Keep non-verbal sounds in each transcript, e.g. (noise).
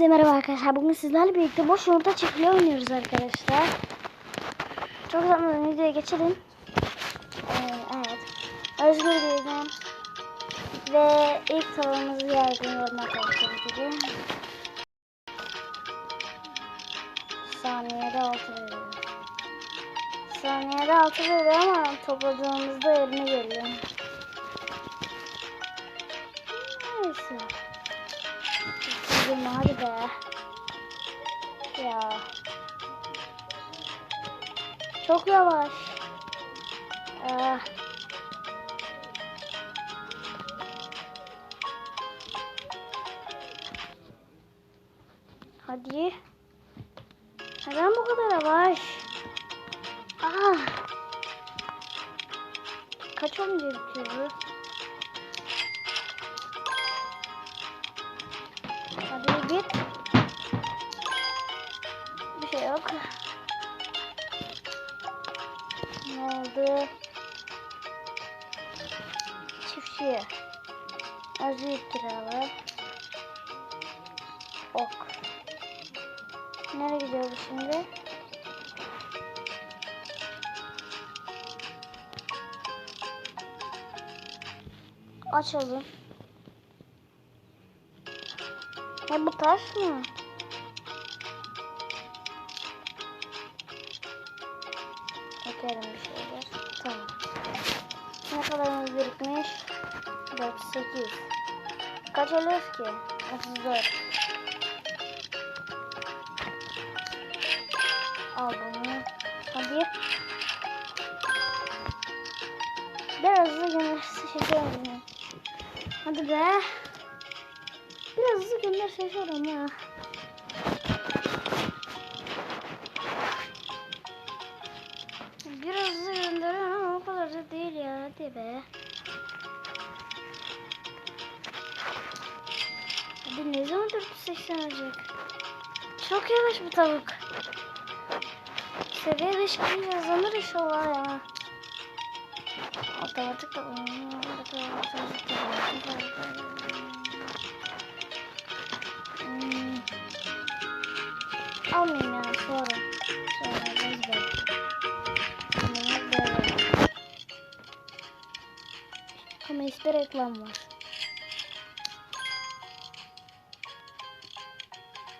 Hepinize merhaba arkadaşlar. Bugün sizlerle birlikte boş yumurta çiftliği oynuyoruz arkadaşlar. Çok zaman videoya geçelim. Ee, evet. Özgür Gülden ve ilk tavuğumuzu yargılıyorum arkadaşlar. Saniyede 6 veriyor. Saniyede 6 veriyor ama topladığımızda 20 geliyor. Be. Ya. Çok yavaş. Ah. Hadi. Neden bu kadar yavaş? Ah. Kaç bitiyor bu? Git. Bir şey yok. Ne oldu? Çiftçiye. Azıcık kiralar. Ok. Nereye gidiyoruz şimdi? Açalım. Ne bu taş mı? Ekelim bir şeyler. Tamam. Ne kadarımız birikmiş? 48. Kaç alıyoruz ki? 34. Al bunu. Hadi. Biraz hızlı gelirse şaşırırım. Hadi be. Biraz gönder şaşırırım ha. Biraz hızlı gönderiyorum ama o kadar da değil ya. Hadi be. Hadi ne zaman 480 olacak? Çok yavaş bu tavuk. Seviye 5 bin yazılır inşallah ya. Otomatik de Hmm. Almayayım ya sonra. Sonra biz de. Bunu böyle. Ama işte reklam var.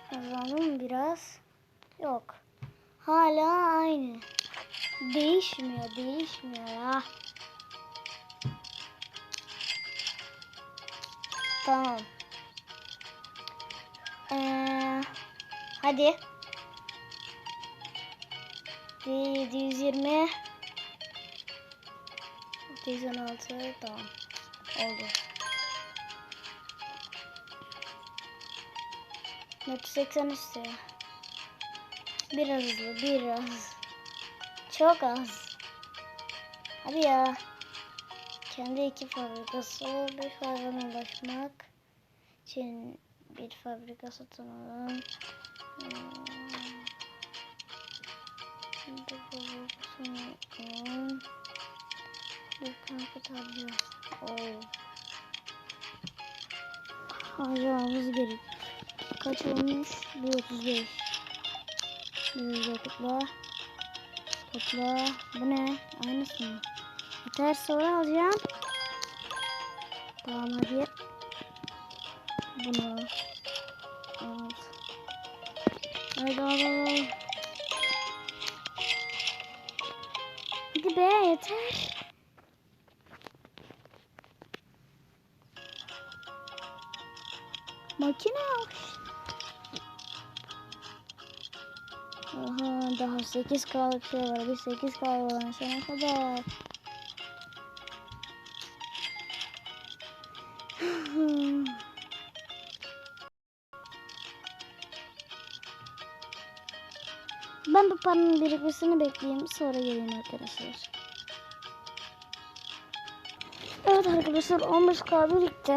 Kazandım biraz. Yok. Hala aynı. Değişmiyor, değişmiyor ya. Tamam. Ee, hadi. 720 716 tamam. Oldu. 480 istiyor. Biraz hızlı, biraz. Çok az. Hadi ya. Kendi iki fabrikası, bir fabrikana ulaşmak için bir fabrika satın alın. Hmm. Bir fabrikasını alın. Bir kanka harcıyor. Oo. Harcamamız gerek. Kaç olmuş? 135. Bir topla. Topla. Bu ne? Aynısı mı? Yeter sonra alacağım. Tamam hadi. Bunu. Evet. Haydi al al al. Hadi be yeter. Makine yok. Aha daha 8 kalık şey var. Bir 8 kalık şey ne kadar? Ben bu paranın birikmesini bekleyeyim. Sonra geleyim arkadaşlar. Evet arkadaşlar 15k birikti.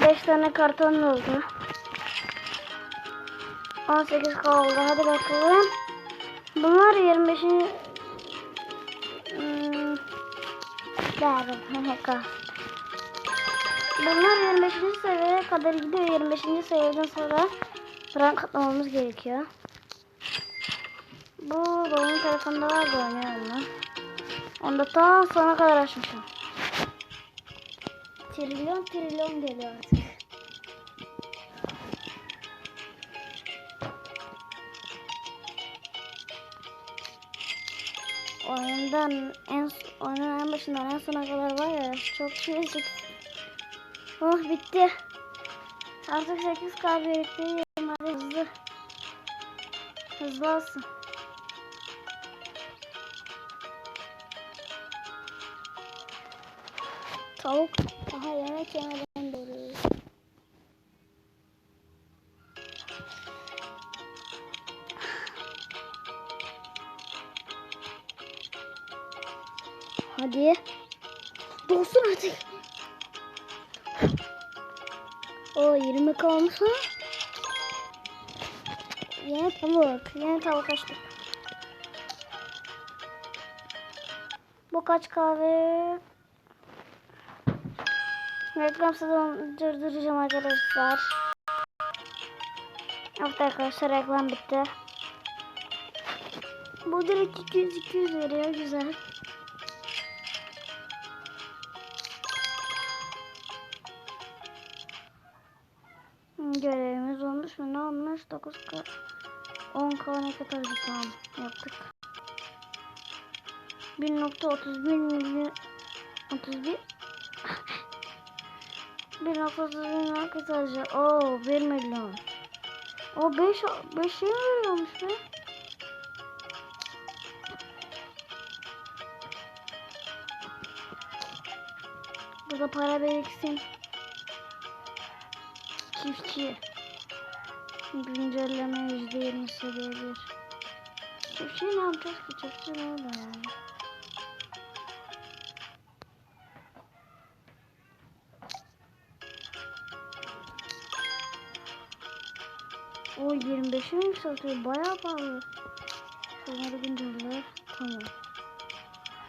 5 tane karton oldu. 18k oldu. Hadi bakalım. Bunlar 25. Hmm. Ver. (laughs) Bunlar 25. seviyeye kadar gidiyor. 25. seviyeden sonra Rank atlamamız gerekiyor. Bu babamın telefonunda var da oynuyorum ben. Onu da ta sona kadar açmışım. Trilyon trilyon geliyor artık. Oyundan en oyunun en başından en sona kadar var ya çok çıktı. Oh bitti. Artık 8K biriktireyim hadi hızlı. Hızlı olsun. Tavuk. Aha yemek yemeden doğru. Hadi. Dolsun artık. O 20 kalmış ha. Yeni tavuk. Yeni tavuk açtık. Bu kaç kahve? Reklam sezonu durduracağım arkadaşlar. Evet arkadaşlar reklam bitti. Bu direkt 200-200 veriyor güzel. Görevimiz olmuş mu? Ne olmuş? 9K 10K ne kadar tamam yaptık. 1.31 milyon 31 1.31 milyon katıcı. Oo 1 milyon. O 5 5 şey mi veriyormuş be? Burada para biriksin. Çiftçi. Güncelleme yüzde yirmi seviye bir. Çiftçi ne yapacağız ki? Çiftçi ne oldu yani? O 25'e mi satıyor? Bayağı pahalı. Onları güncelle. Tamam.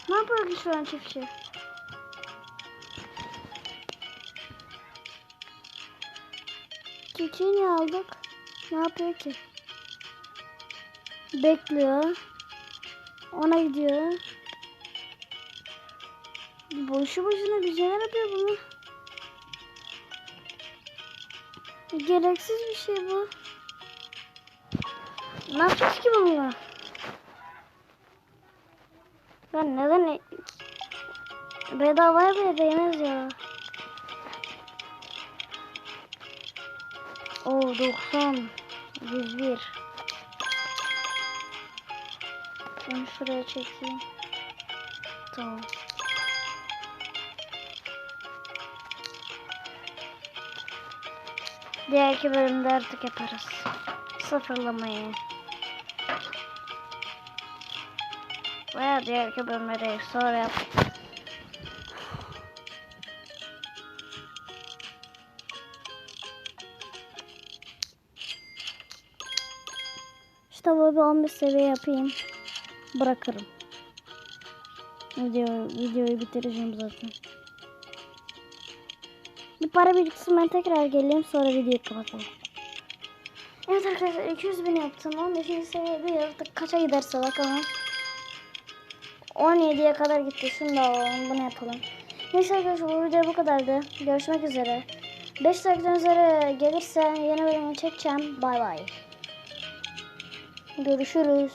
Ne yapıyor ki şu an çiftçi? Niye aldık? Ne yapıyor ki? Bekliyor. Ona gidiyor. Boşu boşuna bir şeyler yapıyor bunu. Gereksiz bir şey bu. Ne yapacağız ki bununla? Ben neden bedavaya bile değmez ya. O 90 101 Ben şuraya çekeyim. Tamam. Diğerki bölümde artık yaparız. Sıfırlamayı. Veya diğerki bölümleri sonra yap. İşte böyle 15 seviye yapayım. Bırakırım. Video, videoyu bitireceğim zaten. Bir para biriksin ben tekrar geleyim sonra videoyu kapatalım. Evet arkadaşlar 200 bin yaptım. 15. seviyede yaratık kaça giderse bakalım. 17'ye kadar gitti. Şunu alalım. Bunu yapalım. Neyse arkadaşlar bu video bu kadardı. Görüşmek üzere. 5 dakikadan üzere gelirse yeni bölümü çekeceğim. Bay bay. Görüşürüz.